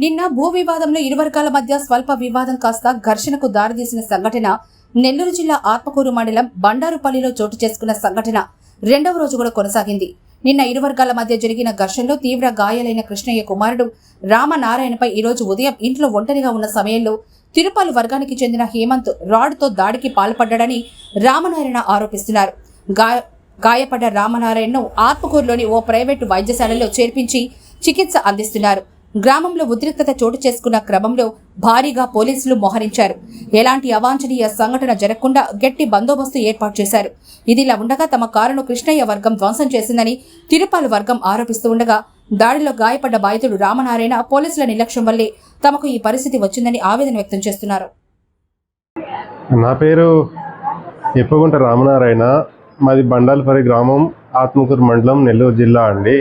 నిన్న భూ వివాదంలో ఇరు వర్గాల మధ్య స్వల్ప వివాదం కాస్త ఘర్షణకు దారితీసిన సంఘటన నెల్లూరు జిల్లా ఆత్మకూరు మండలం బండారుపల్లిలో చోటు చేసుకున్న సంఘటన రెండవ రోజు కూడా కొనసాగింది. నిన్న ఇరు వర్గాల మధ్య జరిగిన ఘర్షణలో తీవ్ర గాయాలైన కృష్ణయ్య కుమారుడు రామనారాయణపై ఈరోజు ఉదయం ఇంట్లో ఒంటరిగా ఉన్న సమయంలో తిరుపాలు వర్గానికి చెందిన హేమంత్ రాడ్తో దాడికి పాల్పడ్డాడని రామనారాయణ ఆరోపిస్తున్నారు. గాయ గాయపడ్డ రామనారాయణను ఆత్మకూరులోని ఓ ప్రైవేటు వైద్యశాలలో చేర్పించి చికిత్స అందిస్తున్నారు. గ్రామంలో ఉద్రిక్తత చోటు చేసుకున్న క్రమంలో భారీగా పోలీసులు మోహరించారు. ఎలాంటి అవాంఛనీయ సంఘటన జరగకుండా గట్టి బందోబస్తు ఏర్పాటు చేశారు. ఇదిలా ఉండగా తమ కారును కృష్ణయ్య వర్గం ధ్వంసం చేసిందని తిరుపాలు వర్గం ఆరోపిస్తూ ఉండగా దాడిలో గాయపడ్డ బాధితుడు రామనారాయణ పోలీసుల నిర్లక్ష్యం వల్లే తమకు ఈ పరిస్థితి వచ్చిందని ఆవేదన వ్యక్తం చేస్తున్నారు. నా పేరు ఎప్పగుంట రామనారాయణ. మాది బండాలపరి గ్రామం ఆత్మకూరు మండలం నెల్లూరు జిల్లా అండి.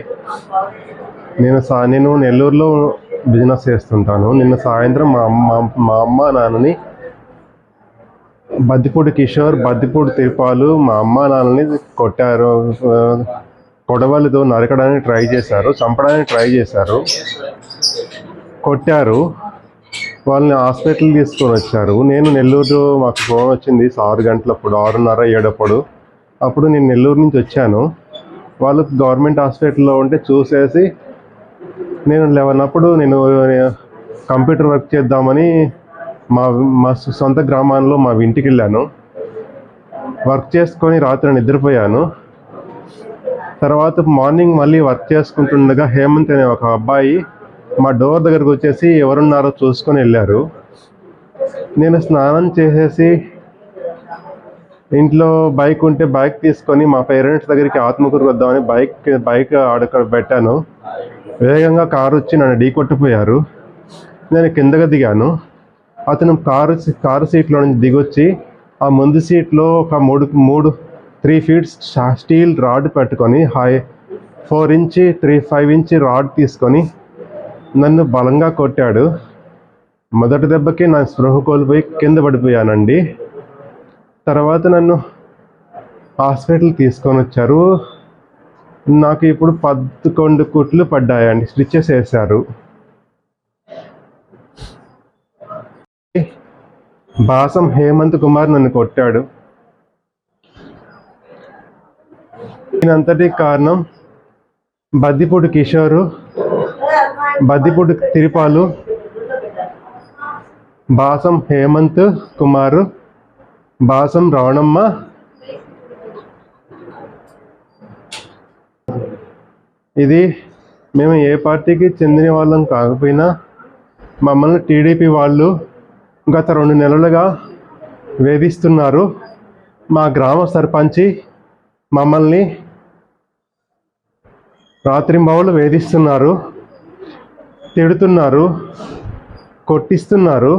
నేను సా నేను నెల్లూరులో బిజినెస్ చేస్తుంటాను. నిన్న సాయంత్రం మా అమ్మ మా అమ్మ నాన్నని బద్దిపూడి కిషోర్ బద్దిపూడి తిరుపాలు మా అమ్మ నాన్నని కొట్టారు. కొడవలితో నరకడానికి ట్రై చేశారు చంపడానికి ట్రై చేశారు. కొట్టారు. వాళ్ళని హాస్పిటల్ తీసుకొని వచ్చారు. నేను నెల్లూరు మాకు ఫోన్ వచ్చింది ఆరు గంటలప్పుడు ఆరున్నర ఏడప్పుడు. అప్పుడు నేను నెల్లూరు నుంచి వచ్చాను. వాళ్ళు గవర్నమెంట్ హాస్పిటల్లో ఉంటే చూసేసి నేను లెవెన్ అప్పుడు నేను కంప్యూటర్ వర్క్ చేద్దామని మా మా సొంత గ్రామాల్లో మా ఇంటికి వెళ్ళాను వర్క్ చేసుకొని రాత్రి నిద్రపోయాను. తర్వాత మార్నింగ్ మళ్ళీ వర్క్ చేసుకుంటుండగా హేమంత్ అనే ఒక అబ్బాయి మా డోర్ దగ్గరకు వచ్చేసి ఎవరున్నారో చూసుకొని వెళ్ళారు. నేను స్నానం చేసేసి ఇంట్లో బైక్ ఉంటే బైక్ తీసుకొని మా పేరెంట్స్ దగ్గరికి ఆత్మకూరు వద్దామని బైక్ బైక్ ఆడక పెట్టాను. వేగంగా కారు వచ్చి నన్ను ఢీ కొట్టిపోయారు. నేను కిందగా దిగాను. అతను కారు కారు సీట్లో నుంచి దిగొచ్చి ఆ ముందు సీట్లో ఒక మూడు మూడు త్రీ ఫీట్స్ స్టీల్ రాడ్ పెట్టుకొని high four inch three five inch rod తీసుకొని నన్ను బలంగా కొట్టాడు. మొదటి దెబ్బకి నా స్పృహ కోల్పోయి కింద పడిపోయానండి. తర్వాత నన్ను హాస్పిటల్ తీసుకొని వచ్చారు నాకు ఇప్పుడు పదకొండు కుట్లు పడ్డాయండి. స్టిచ్చెస్ వేశారు. బాసం హేమంత్ కుమార్ నన్ను కొట్టాడు. దీనంతటి కారణం బద్దిపూడి కిషోరు బద్దిపూడి తిరుపాలు బాసం హేమంత్ కుమారు బాసం రవణమ్మ ఇది మేము ఏ పార్టీకి చెందిన వాళ్ళం కాకపోయినా మమ్మల్ని టీడీపీ వాళ్ళు గత రెండు నెలలుగా వేధిస్తున్నారు. మా గ్రామ సర్పంచి మమ్మల్ని రాత్రింబవళ్ళు వేధిస్తున్నారు తిడుతున్నారు కొట్టిస్తున్నారు.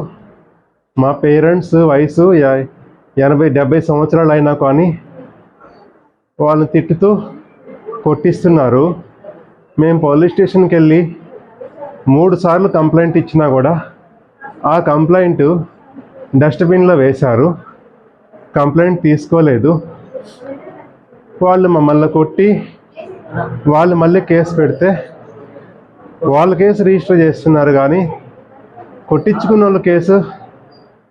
మా పేరెంట్స్ వయసు ఎనభై డెబ్బై సంవత్సరాలు అయినా కానీ వాళ్ళని తిట్టుతూ కొట్టిస్తున్నారు. మేము పోలీస్ స్టేషన్కి వెళ్ళి మూడు సార్లు కంప్లైంట్ ఇచ్చినా కూడా ఆ కంప్లైంట్ డస్ట్బిన్లో వేశారు. కంప్లైంట్ తీసుకోలేదు. వాళ్ళు మమ్మల్ని కొట్టి వాళ్ళు మళ్ళీ కేసు పెడితే వాళ్ళ కేసు రిజిస్టర్ చేస్తున్నారు కానీ కొట్టించుకున్న వాళ్ళ కేసు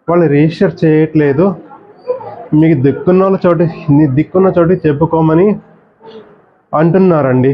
వాళ్ళు రిజిస్టర్ చేయట్లేదు. మీకు దిక్కున్న వాళ్ళ చోటి దిక్కున్న చోటు చెప్పుకోమని అంటున్నారండి.